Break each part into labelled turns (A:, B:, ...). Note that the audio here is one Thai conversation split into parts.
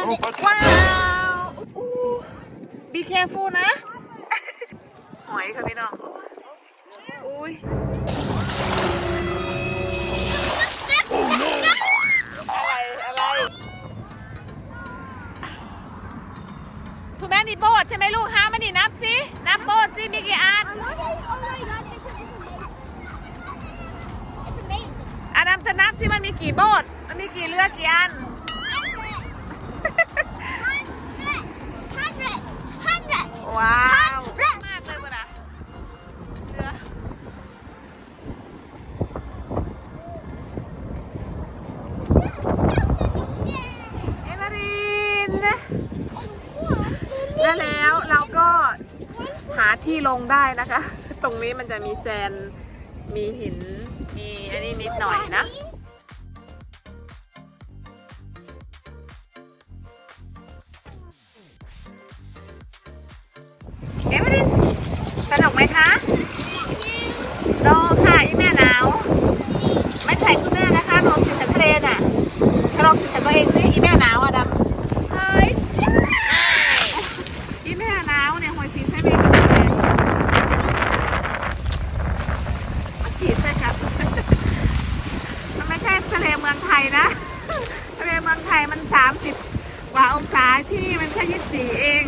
A: Found it.
B: ว้าวอู้ be careful นะ หอยค่ะพี่น้อง อุ้ย อะไร อะไรทูแมนี่โบดใช่ไหมลูกฮะมันนี่นับสินับโบดสิมีกี่อัน
A: I'm not saying, oh my god, because it's amazing. It's amazing.
B: อาดัมจะนับสิมันมีกี่โบดมันมีกี่เรือกี่อัน ว้าว
A: Hundreds.
B: มากเลยปะนะเรือเอมารินแล้วแล้วเราก็หาที่ลงได้นะคะ ตรงนี้มันจะมีแซน มีหิน มีอันนี้นิดหน่อยนะ สนุกไหมคะโนค่ะอีแม่หนาว ไม่ใส่ชุดหน้านะคะโนสิแถวทะเลน่ะลองสิแถวตัวเองสิอีแม่หนาวอะดำ
A: Hi.
B: อีแม่หนาวเนี่ยหอยสีใส่เมฆกับแม่มันสีใส่ครับ มันไม่ใช่ทะเลเมืองไทยนะ ทะเลเมืองไทยมันสามสิบกว่าองศาที่นี่มันแค่ยี่สิบสี่เอง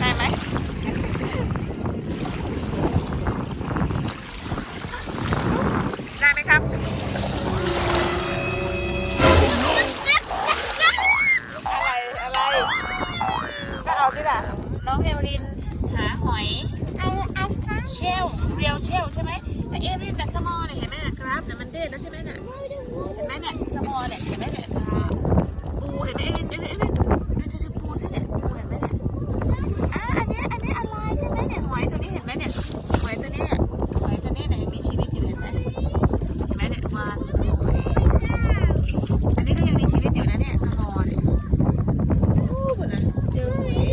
B: ได้ไหม ได้ไหมครับ อะไร อะไร ก็เอาสิล่ะ น้องเอวรินหาหอย
A: I, I found
B: เชลเรียวเชลใช่ไหมแต่เอรินแต่สมอลเนี่ยเห็นไหมน่ะครับแต่มันเด่นแล้วใช่ไหมน่ะเห็นไหมเนี่ยสมอลเนี่ยเห็นไหมเนี่ยปูเห็นไหมเอรินเอรินเอรินเอปูใช่เนี่ยปูเห็นไหมเนี่ยอะอันนี้อันนี้อะไรใช่ไหมเนี่ยหอยตัวนี้เห็นไหมเนี่ยหอยตัวนี้หอยตัวนี้ยเนี่ยมีชีวิตอยู่เห็นไหมเห็นไหมเนี่ยวานอันนี้ก็ยังมีชีวิตอยู่นะเนี่ยสมอลเนี่ยเจอหอย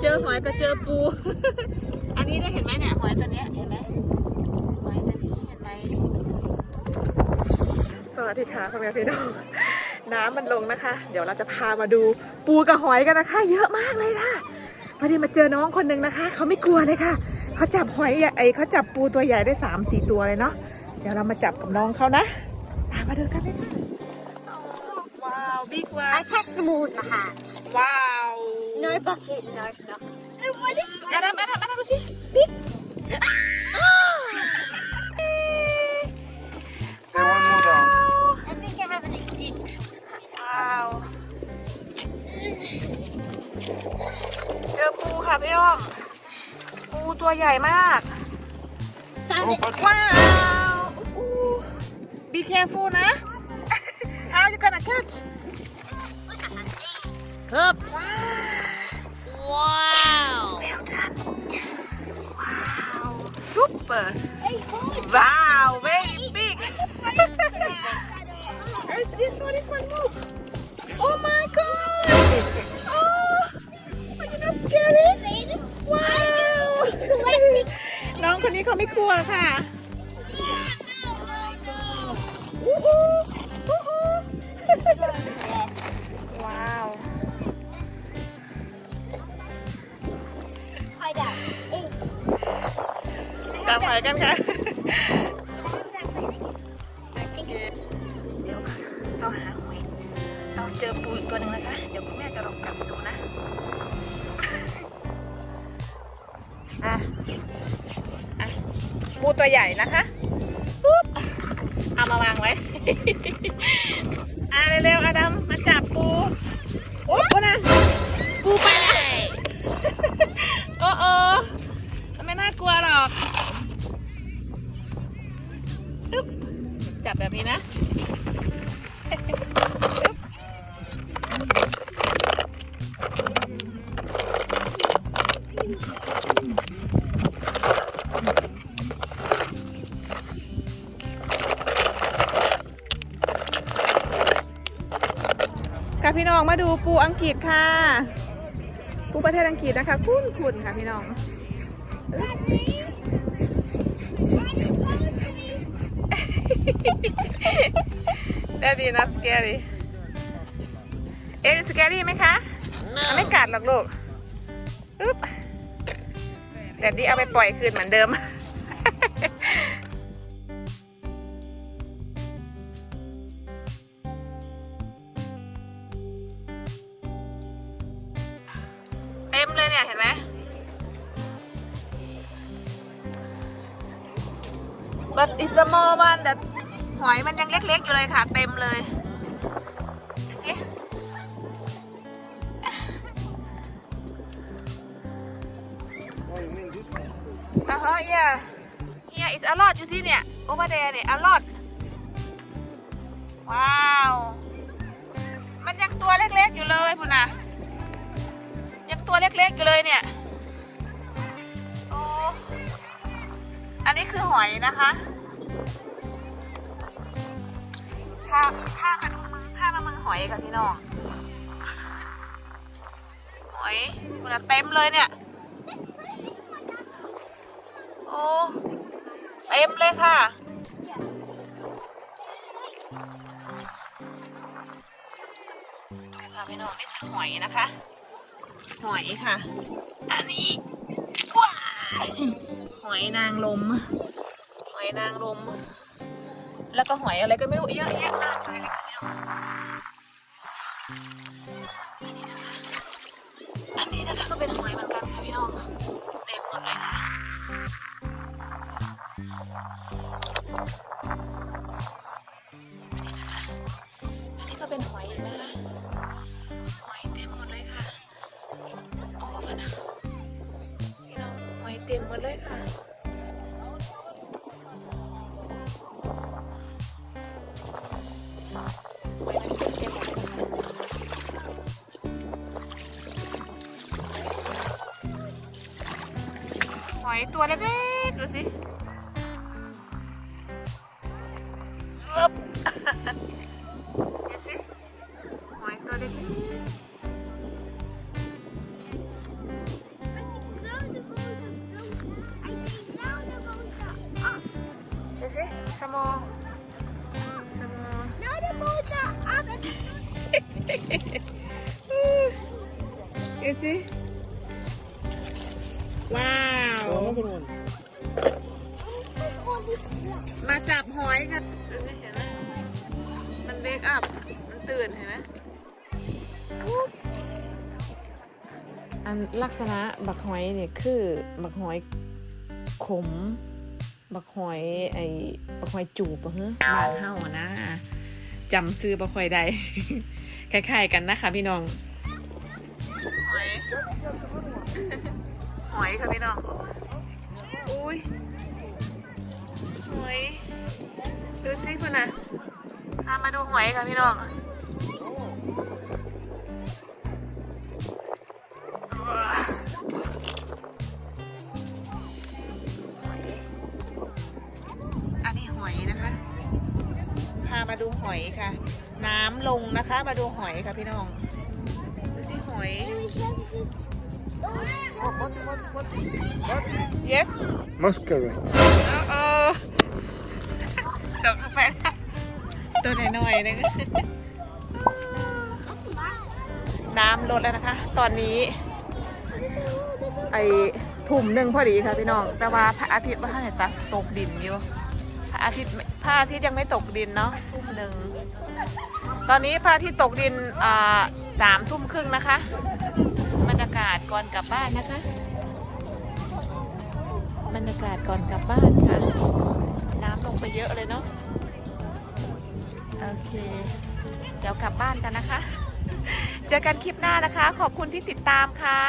B: เจอหอยก็เจอปู นนี้ได้เห็นไหมเนี่ยหอยตัวเนี้ยเห็นไหมหอยตัวนี้เห็นไหมสวัสดีค่ะพ่อแม่พี่น้องน้ำมันลงนะคะ เดี๋ยวเราจะพามาดูปูกับหอยกันนะคะ เยอะมากเลยค่ะพอดีมาเจอน้องคนหนึ่งนะคะ เขาไม่กลัวเลยค่ะ เขาจับหอยใหญ่ไอเขาจับปูตัวใหญ่ได้สามสี่ตัวเลยเนาะเดี๋ยวเรามาจับกับน้องเขานะตามมาดูกันเลยค่ะว้าวบิ๊กว้า
A: I catch them all with my hands.
B: ว้าว
A: No bucket, no nothing. And what if
B: อาดัมอาดัมอาดัมดูสิบิ๊ก
C: Okay, one more down.
A: I think I have an addiction.
B: ว้าวเจอปูค่ะพี่อ้อม ปูตัวใหญ่มาก
A: Found it.
B: ว้าวอู้ be careful นะ how you gonna catch up wow well done wow super
A: Hey, hold
B: wow very big Hey, this one, this one, move. Oh my god! Oh, are you not scared? Wow! น้องคนนี้เขาไม่กลัวค่ะ กันค่ะ
A: I think
B: เดี๋ยวเราหาหอยเราเจอปูอีกตัวหนึ่งนะคะ เดี๋ยวคุณแม่จะลองกลับดูนะอะอะปูตัวใหญ่นะคะปุ๊บเอามาวางไว้อะเร็วๆอดัมมาจับปูโอ๊ยนะปูไปแล้ว อึ๊บจับแบบนี้นะกับพี่น้องมาดูปูอังกฤษค่ะ ปูประเทศอังกฤษนะคะ คุ้นคุณค่ะพี่น้อง Daddy not scary เอ็น scary ไหมคะมันไม่กัดหรอกลูกอึ๊บ Daddy เอาไปปล่อยคืนเหมือนเดิม เต็มเลยเนี่ย เห็นไหม but it's a small one that หอยมันยังเล็กๆอยู่เลยค่ะ เต็มเลยสิอ่าฮะ yeah here is a lot อยู่ที่เนี่ย over there เนี่ย a lot ว้าว มันยังตัวเล็กๆอยู่เลยพุ่นนะยังตัวเล็กๆอยู่เลยเนี่ยโอ้อันนี้คือหอยนะคะ ผ้าผ้ามาดูมือผ้ามามือหอยค่ะพี่น้องหอยพุ่นนะเต็มเลยเนี่ย โอ้เต็มเลยค่ะดูค่ะพี่น้องนี่คือหอยนะคะ หอยค่ะ อันนี้ว้าหอยนางลม หอยนางลม แล้วก็หอยอะไรก็ไม่รู้เยอะแยะมากมายเลยค่ะอันนี้นะคะก็เป็นหอยเหมือนกันค่ะพี่น้องเต็มหมดเลยค่ะอันนี้ก็เป็นหอยนะคะหอยเต็มหมดเลยค่ะโอ้พะนะพี่น้องหอยเต็มหมดเลยค่ะ ตัวเล็กๆ ดูสิอึ๊บดูสิหอยตัวเล็ก
A: Ah,
B: ๆดูสิสมอสมอ
A: now the boats are
B: มาจับหอยกันดูสิเห็นไหมมันเบรกอัพ มันตื่นเห็นไหมอันลักษณะบักหอยเนี่ยคือบักหอยขม บักหอยไอ้บักหอยจูบอะฮะบ้านเฮาอะนะจำซื้อบักหอยใดคล้ายๆกันนะคะพี่น้อง หอย หอยค่ะพี่น้อง อุ้ย หอยดูสิคุณนะพามาดูหอยค่ะพี่น้องอยอันนี้หอยนะคะ พามาดูหอยค่ะ น้ำลงนะคะ มาดูหอยค่ะพี่น้อง ดูสิหอย
C: What, what, what, what? What?
B: yes
C: Masquerade.
B: เออตกลงไปแล้วตัวหน่อยๆนึงน้ำลดแล้วนะคะ ตอนนี้ ไอถุ่มหนึ่งพอดีค่ะพี่น้อง แต่ว่าพระอาทิตย์ว่าไหนตกตกดินอยู่พระอาทิตย์ไม่พระอาทิตย์ยังไม่ตกดินเนาะทุ่มหนึ่งตอนนี้พระอาทิตย์ตกดินอ่าสามทุ่มครึ่งนะคะ บรรยากาศก่อนกลับบ้านนะคะ บรรยากาศก่อนกลับบ้านค่ะ น้ำลงไปเยอะเลยเนาะ โอเค เดี๋ยวกลับบ้านกันนะคะ เจอกันคลิปหน้านะคะ ขอบคุณที่ติดตามค่ะ